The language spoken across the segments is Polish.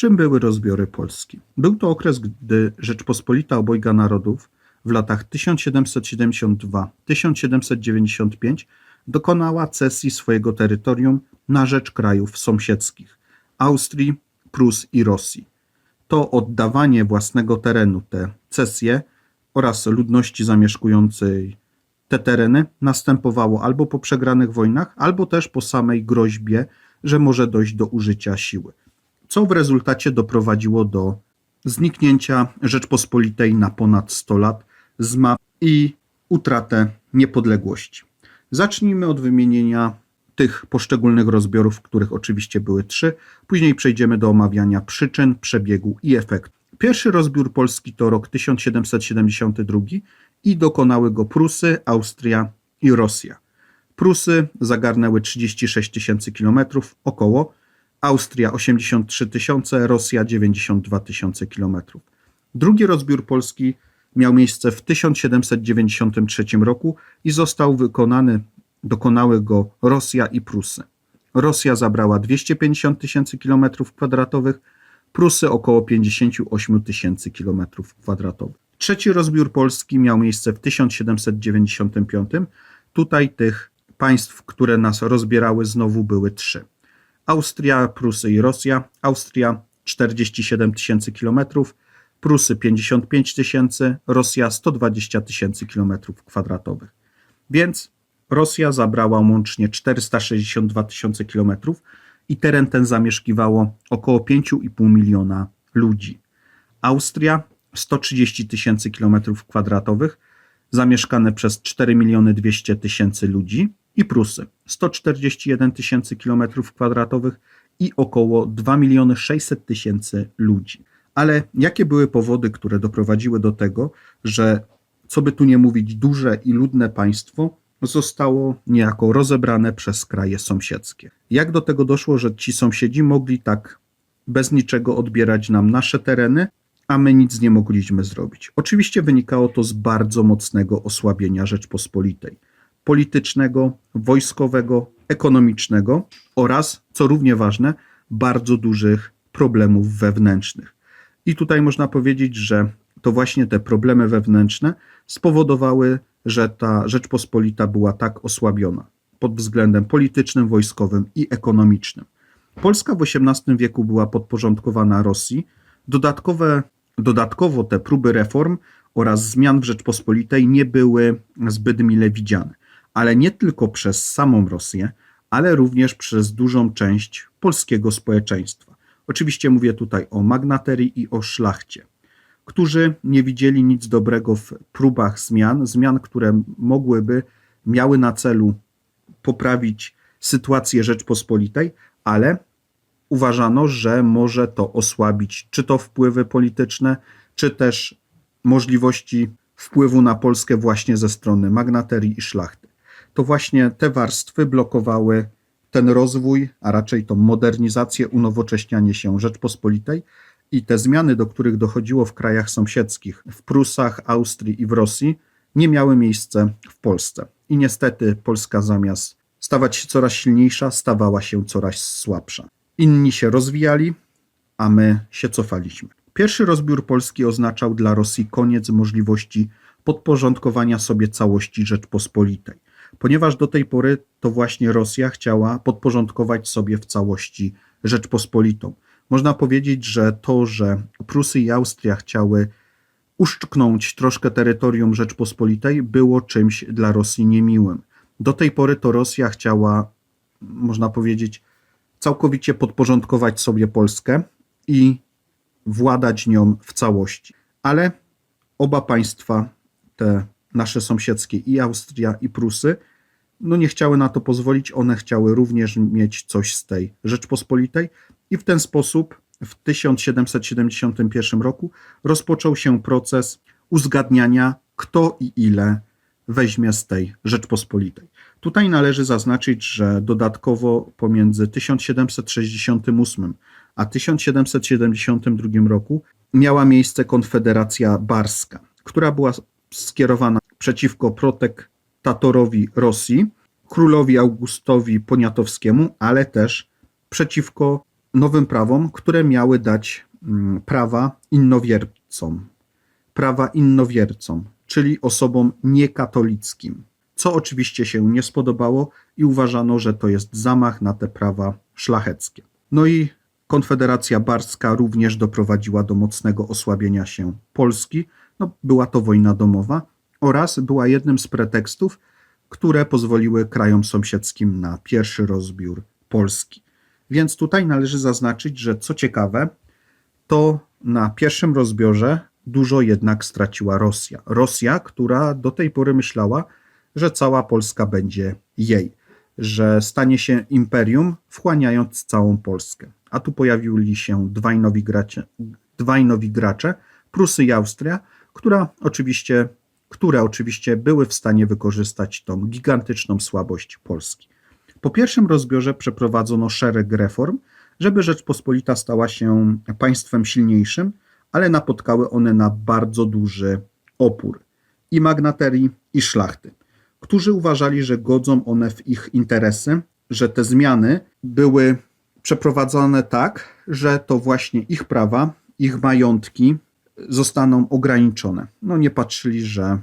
Czym były rozbiory Polski? Był to okres, gdy Rzeczpospolita Obojga Narodów w latach 1772-1795 dokonała cesji swojego terytorium na rzecz krajów sąsiedzkich Austrii, Prus i Rosji. To oddawanie własnego terenu, te cesje oraz ludności zamieszkującej te tereny następowało albo po przegranych wojnach, albo też po samej groźbie, że może dojść do użycia siły, co w rezultacie doprowadziło do zniknięcia Rzeczpospolitej na ponad 100 lat z map i utratę niepodległości. Zacznijmy od wymienienia tych poszczególnych rozbiorów, których oczywiście były trzy. Później przejdziemy do omawiania przyczyn, przebiegu i efektu. Pierwszy rozbiór Polski to rok 1772 i dokonały go Prusy, Austria i Rosja. Prusy zagarnęły 36 tysięcy kilometrów około, Austria 83 tysiące, Rosja 92 tysiące kilometrów. Drugi rozbiór Polski miał miejsce w 1793 roku i został wykonany, dokonały go Rosja i Prusy. Rosja zabrała 250 tysięcy kilometrów kwadratowych, Prusy około 58 tysięcy kilometrów kwadratowych. Trzeci rozbiór Polski miał miejsce w 1795. Tutaj tych państw, które nas rozbierały, znowu były trzy. Austria, Prusy i Rosja. Austria 47 tysięcy kilometrów, Prusy 55 tysięcy, Rosja 120 tysięcy kilometrów kwadratowych. Więc Rosja zabrała łącznie 462 tysiące kilometrów i teren ten zamieszkiwało około 5,5 miliona ludzi. Austria 130 tysięcy kilometrów kwadratowych, zamieszkane przez 4 miliony 200 tysięcy ludzi i Prusy 141 tysięcy kilometrów kwadratowych i około 2 miliony 600 tysięcy ludzi. Ale jakie były powody, które doprowadziły do tego, że co by tu nie mówić, duże i ludne państwo zostało niejako rozebrane przez kraje sąsiedzkie? Jak do tego doszło, że ci sąsiedzi mogli tak bez niczego odbierać nam nasze tereny, a my nic nie mogliśmy zrobić? Oczywiście wynikało to z bardzo mocnego osłabienia Rzeczpospolitej politycznego, wojskowego, ekonomicznego oraz, co równie ważne, bardzo dużych problemów wewnętrznych. I tutaj można powiedzieć, że to właśnie te problemy wewnętrzne spowodowały, że ta Rzeczpospolita była tak osłabiona pod względem politycznym, wojskowym i ekonomicznym. Polska w XVIII wieku była podporządkowana Rosji. Dodatkowe, dodatkowo te próby reform oraz zmian w Rzeczpospolitej nie były zbyt mile widziane, ale nie tylko przez samą Rosję, ale również przez dużą część polskiego społeczeństwa. Oczywiście mówię tutaj o magnaterii i o szlachcie, którzy nie widzieli nic dobrego w próbach zmian, zmian, które mogłyby miały na celu poprawić sytuację Rzeczpospolitej, ale uważano, że może to osłabić czy to wpływy polityczne, czy też możliwości wpływu na Polskę właśnie ze strony magnaterii i szlachty. To właśnie te warstwy blokowały ten rozwój, a raczej tą modernizację, unowocześnianie się Rzeczpospolitej i te zmiany, do których dochodziło w krajach sąsiedzkich, w Prusach, Austrii i w Rosji, nie miały miejsca w Polsce. I niestety Polska zamiast stawać się coraz silniejsza, stawała się coraz słabsza. Inni się rozwijali, a my się cofaliśmy. Pierwszy rozbiór Polski oznaczał dla Rosji koniec możliwości podporządkowania sobie całości Rzeczpospolitej, ponieważ do tej pory to właśnie Rosja chciała podporządkować sobie w całości Rzeczpospolitą. Można powiedzieć, że to, że Prusy i Austria chciały uszczknąć troszkę terytorium Rzeczpospolitej, było czymś dla Rosji niemiłym. Do tej pory to Rosja chciała, można powiedzieć, całkowicie podporządkować sobie Polskę i władać nią w całości. Ale oba państwa, te nasze sąsiedzkie, i Austria, i Prusy, no nie chciały na to pozwolić. One chciały również mieć coś z tej Rzeczpospolitej, i w ten sposób w 1771 roku rozpoczął się proces uzgadniania, kto i ile weźmie z tej Rzeczpospolitej. Tutaj należy zaznaczyć, że dodatkowo pomiędzy 1768 a 1772 roku miała miejsce Konfederacja Barska, która była skierowana przeciwko protektatorowi Rosji, królowi Augustowi Poniatowskiemu, ale też przeciwko nowym prawom, które miały dać mm, prawa innowiercom. Prawa innowiercom, czyli osobom niekatolickim, co oczywiście się nie spodobało i uważano, że to jest zamach na te prawa szlacheckie. No i Konfederacja Barska również doprowadziła do mocnego osłabienia się Polski. No, była to wojna domowa oraz była jednym z pretekstów, które pozwoliły krajom sąsiedzkim na pierwszy rozbiór Polski. Więc tutaj należy zaznaczyć, że co ciekawe, to na pierwszym rozbiorze dużo jednak straciła Rosja. Rosja, która do tej pory myślała, że cała Polska będzie jej, że stanie się imperium, wchłaniając całą Polskę. A tu pojawili się dwaj nowi gracze, dwaj nowi gracze Prusy i Austria, która oczywiście, które oczywiście były w stanie wykorzystać tą gigantyczną słabość Polski. Po pierwszym rozbiorze przeprowadzono szereg reform, żeby Rzeczpospolita stała się państwem silniejszym, ale napotkały one na bardzo duży opór i magnaterii, i szlachty, którzy uważali, że godzą one w ich interesy, że te zmiany były przeprowadzone tak, że to właśnie ich prawa, ich majątki zostaną ograniczone. No nie patrzyli, że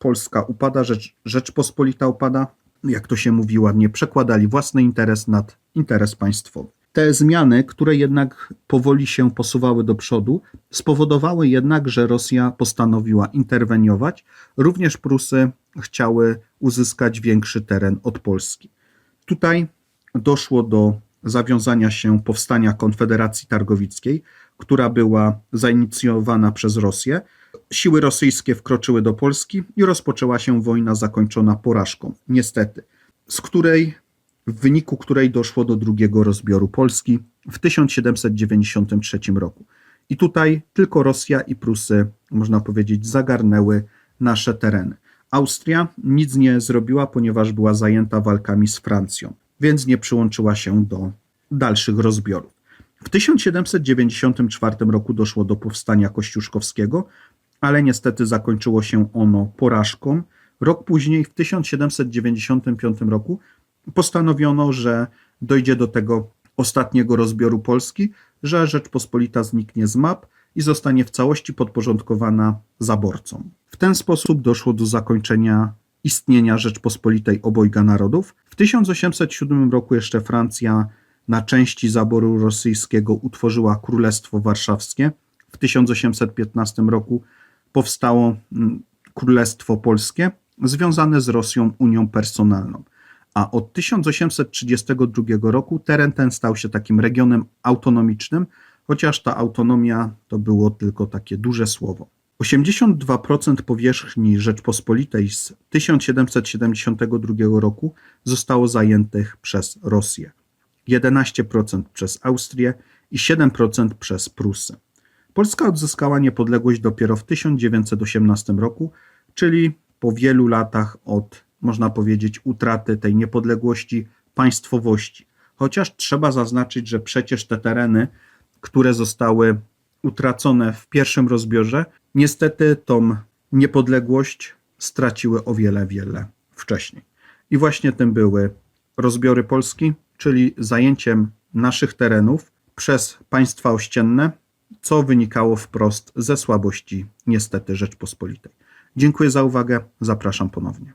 Polska upada, Rzecz, Rzeczpospolita upada, jak to się mówi ładnie, przekładali własny interes nad interes państwowy. Te zmiany, które jednak powoli się posuwały do przodu, spowodowały jednak, że Rosja postanowiła interweniować. Również Prusy chciały uzyskać większy teren od Polski. Tutaj doszło do zawiązania się powstania Konfederacji Targowickiej, która była zainicjowana przez Rosję. Siły rosyjskie wkroczyły do Polski i rozpoczęła się wojna zakończona porażką, niestety, z której w wyniku której doszło do drugiego rozbioru Polski w 1793 roku. I tutaj tylko Rosja i Prusy, można powiedzieć, zagarnęły nasze tereny. Austria nic nie zrobiła, ponieważ była zajęta walkami z Francją, więc nie przyłączyła się do dalszych rozbiorów. W 1794 roku doszło do powstania kościuszkowskiego, ale niestety zakończyło się ono porażką. Rok później, w 1795 roku, postanowiono, że dojdzie do tego ostatniego rozbioru Polski, że Rzeczpospolita zniknie z map i zostanie w całości podporządkowana zaborcom. W ten sposób doszło do zakończenia istnienia Rzeczpospolitej obojga narodów. W 1807 roku jeszcze Francja na części zaboru rosyjskiego utworzyła Królestwo Warszawskie. W 1815 roku powstało mm, Królestwo Polskie, związane z Rosją Unią Personalną a od 1832 roku teren ten stał się takim regionem autonomicznym, chociaż ta autonomia to było tylko takie duże słowo. 82% powierzchni Rzeczpospolitej z 1772 roku zostało zajętych przez Rosję, 11% przez Austrię i 7% przez Prusy. Polska odzyskała niepodległość dopiero w 1918 roku, czyli po wielu latach od można powiedzieć, utraty tej niepodległości państwowości. Chociaż trzeba zaznaczyć, że przecież te tereny, które zostały utracone w pierwszym rozbiorze, niestety tą niepodległość straciły o wiele, wiele wcześniej. I właśnie tym były rozbiory Polski, czyli zajęciem naszych terenów przez państwa ościenne, co wynikało wprost ze słabości niestety Rzeczpospolitej. Dziękuję za uwagę, zapraszam ponownie.